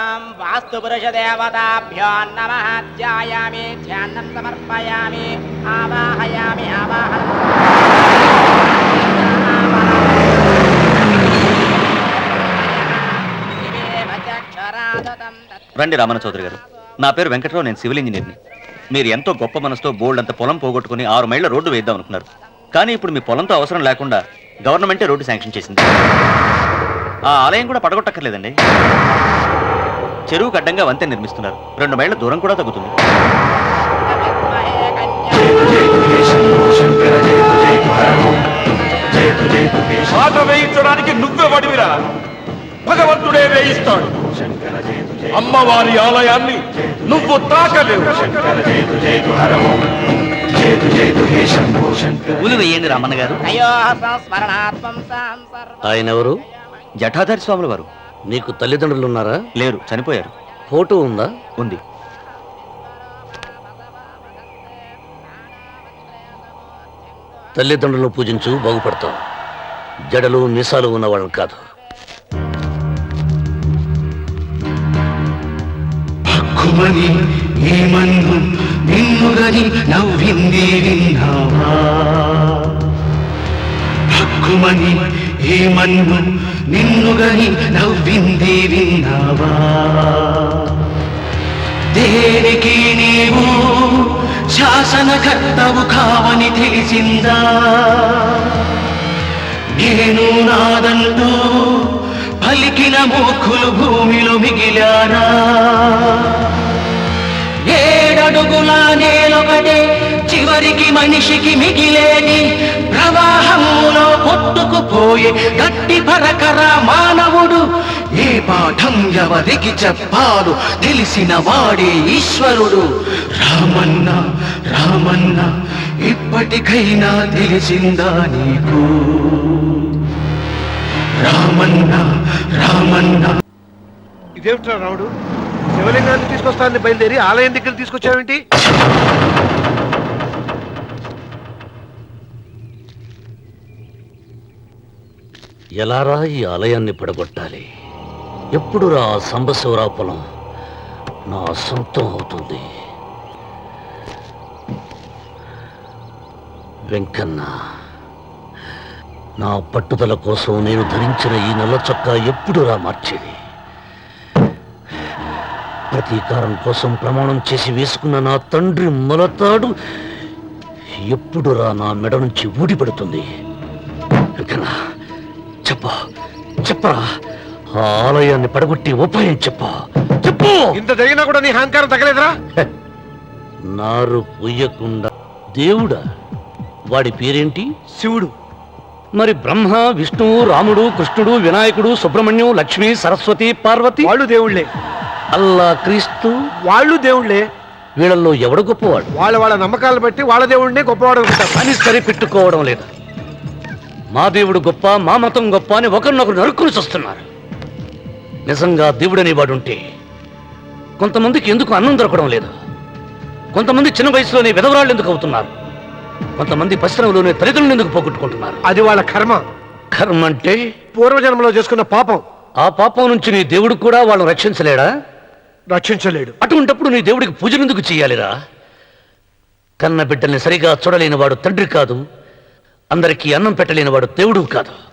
ఓం వాస్తు నమ ధ్యాయామి ధ్యానం సమర్పయామి ఆవాహయామి ఆవాహ రండి రామన చౌదరి గారు. నా పేరు వెంకట్రావు నేను సివిల్ ఇంజనీర్ని. మీరు ఎంతో గొప్ప మనసుతో బోల్డ్ అంత పొలం పోగొట్టుకుని ఆరు మైళ్ళ రోడ్డు వేద్దాం అనుకున్నారు. కానీ ఇప్పుడు మీ పొలంతో అవసరం లేకుండా గవర్నమెంటే రోడ్డు శాంక్షన్ చేసింది. ఆ ఆలయం కూడా పడగొట్టక్కర్లేదండి. చెరువుకు అడ్డంగా వంతెన నిర్మిస్తున్నారు. రెండు మైళ్ళ దూరం కూడా తగ్గుతుంది. వేయించడానికి నువ్వే వడివిరా. భగవంతుడే వేయిస్తాడు. అమ్మవారి ఆలయాన్ని నువ్వు తాకలేవు. పూలు వేయండి రామన్న గారు ఆయన ఎవరు? జఠాధారి స్వాముల వారు. నీకు తల్లిదండ్రులు ఉన్నారా? లేరు చనిపోయారు. ఫోటో ఉందా? ఉంది. తల్లిదండ్రులను పూజించు బాగుపడతావు. జడలు మీసాలు ఉన్నవాళ్ళని కాదు. హక్కుమని ఏమన్ను నిన్నుగని నవ్వింది విన్నావా? హక్కుమని ఏమన్ను నిన్నుగని నవ్వింది విన్నావా? దేనికి నీవు శాసనకర్తవు కావని తెలిసిందా? నేను నాదంటూ పలికిన మూర్ఖులు భూమిలో మిగిలారా చివరికి మనిషికి మిగిలేని ప్రవాహంలో కొట్టుకుపోయే గట్టి పరకర మానవుడు ఏ పాఠం ఎవరికి చెప్పాలో తెలిసిన వాడే ఈశ్వరుడు. రామన్న రామన్న ఇప్పటికైనా తెలిసిందా నీకు? రామన్న రామన్న. ఇదేమిట్రా రాముడు? శివలింగాన్ని తీసుకొస్తానని బయలుదేరి ఆలయం దగ్గర తీసుకొచ్చావేంటి? ఎలారా ఈ ఆలయాన్ని పడగొట్టాలి? ఎప్పుడురా సంబశివరా పొలం నా సొంతం అవుతుంది. వెంకన్న నా పట్టుదల కోసం నేను ధరించిన ఈ నల్ల చొక్కా ఎప్పుడురా మార్చేది? ప్రతీకారం కోసం ప్రమాణం చేసి వేసుకున్న నా తండ్రి మొలతాడు ఎప్పుడురా నా మెడ నుంచి ఊడిపడుతుంది వెంకన్న చెప్ప. చెప్పరా ఆ ఆలయాన్ని పడగొట్టి ఉపాయం చెప్ప. చెప్పు. ఇంత జరిగినా కూడా నీ అహంకారం తగ్గలేదురా? నారు పొయ్యకుండా దేవుడా? వాడి పేరేంటి? శివుడు. మరి బ్రహ్మ విష్ణువు రాముడు కృష్ణుడు వినాయకుడు సుబ్రహ్మణ్యం లక్ష్మి సరస్వతి పార్వతి? వాళ్ళు దేవుళ్ళే. అల్లా క్రీస్తు? వాళ్ళు దేవుళ్ళే. వీళ్ళల్లో ఎవడు గొప్పవాడు? వాళ్ళ వాళ్ళ నమ్మకాలు బట్టి వాళ్ళ దేవుడినే గొప్పవాడు అనుకుంటారు అని సరిపెట్టుకోవడం లేదు? మా దేవుడు గొప్ప మా మతం గొప్ప అని ఒకరినొకరు నరుక్కుని వస్తున్నారు నిజంగా దేవుడనే వాడుంటే కొంతమందికి ఎందుకు అన్నం దొరకడం లేదు? కొంతమంది చిన్న వయసులోనే విధవరాళ్ళు ఎందుకు అవుతున్నారు? కొంతమంది పరిశ్రమలోనే తల్లిదండ్రులు ఎందుకు పోగొట్టుకుంటున్నారు? అది వాళ్ళ కర్మ. కర్మ అంటే? పూర్వజన్మలో చేసుకున్న పాపం. ఆ పాపం నుంచి నీ దేవుడు కూడా వాళ్ళని రక్షించలేడా? రక్షించలేడు. అటువంటప్పుడు నీ దేవుడికి పూజలు ఎందుకు చేయాలిరా? కన్న బిడ్డల్ని సరిగా చూడలేని వాడు తండ్రి కాదు. అందరికీ అన్నం పెట్టలేని వాడు దేవుడు కాదు.